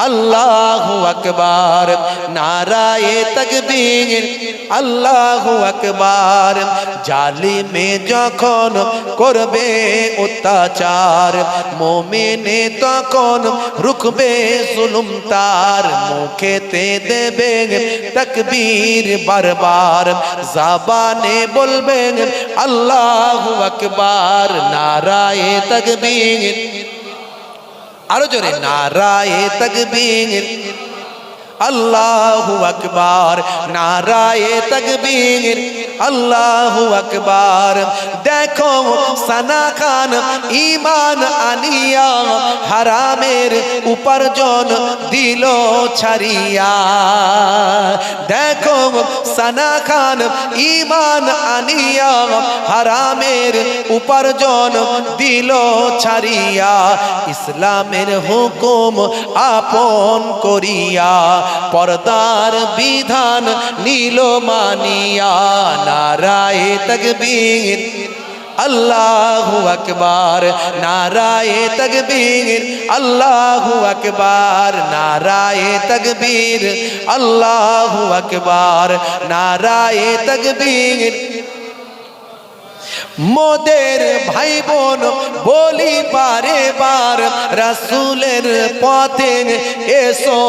আল্লাহু আকবার। নারায়ে তকবীর, আল্লাহু আকবার। জালিমে যখন করবে অত্যাচার, মোমেনে তখন রুখবে জুলুম তার। মুখেতে দেবে তকবীর বারবার। জাবানে বলবেন আল্লাহু আকবার। নারায়ে তকবীর আরও জোরে, নারায়ে তকবীর। আল্লাহু আকবার, নারায়ে তকবীর। আল্লাহু আকবার। দেখো সানা খান, ঈমান আনিয়া হারামের উপার্জন দিল ছাড়িয়া। দেখো সানা খান ইমান আনিয়া হারামের উপার্জন দিল ছাড়িয়া, ইসলামের হুকুম আপন করিয়া, পর্দার বিধান নীল মানিয়া, নারায় তকবীর। আল্লাহু আকবার, নারায়ে তকবীর, আল্লাহু আকবার, নারায়ে তকবীর, আল্লাহু আকবার, নারায়ে তকবীর। মোদের ভাই বোন বলি পারে বার, রাসুলের পথে এসো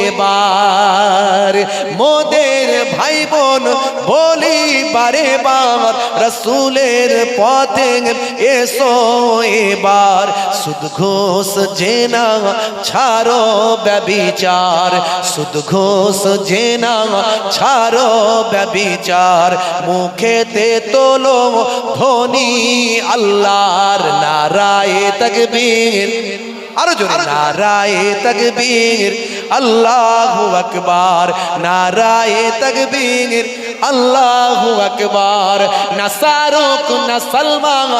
এবার। মোদের ভাই বোন বলি পারে বার, রাসুলের পথে এসো এবার। সুদ ঘোষ জেনা, ছাড়ো ব্যবিচার। সুদ ঘোষ জেনা, ছাড়ো ব্যবিচার। মুখেতে তোলো ধনী আল্লাহর, নারায়ে তকবীর। আরও জোরে, নারায়ে তকবীর, আল্লাহু আকবার। নারায়ে তকবীর আল্লাহু আকবার, না শাহরুখ, না সালমান,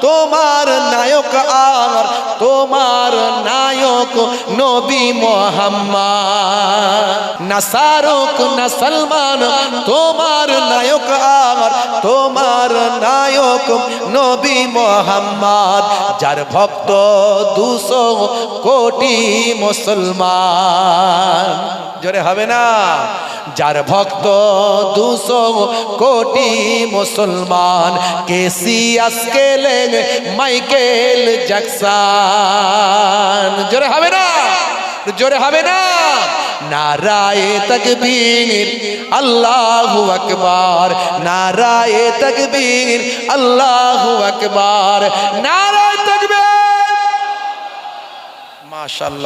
তোমার নায়ক আর, তোমার নায়ক নবী মোহাম্মদ। না শাহরুখ, না সলমান, তোমার নায়ক আর, তোমার নায়ক নবী মোহাম্মদ। যার ভক্ত দুশো কোটি মুসলমান। জোরে হবে না? যার ভক্ত দুশো কোটি মুসলমান কেসিয়াস কেলেন মাইকেল জ্যাকসন। জোরে হবে না, জোরে হবে না। নারায়ে তকবীর, আল্লাহু আকবার। নারায়ে তকবীর, আল্লাহু আকবার। নারায়ে তকবীর। মাশাআল্লাহ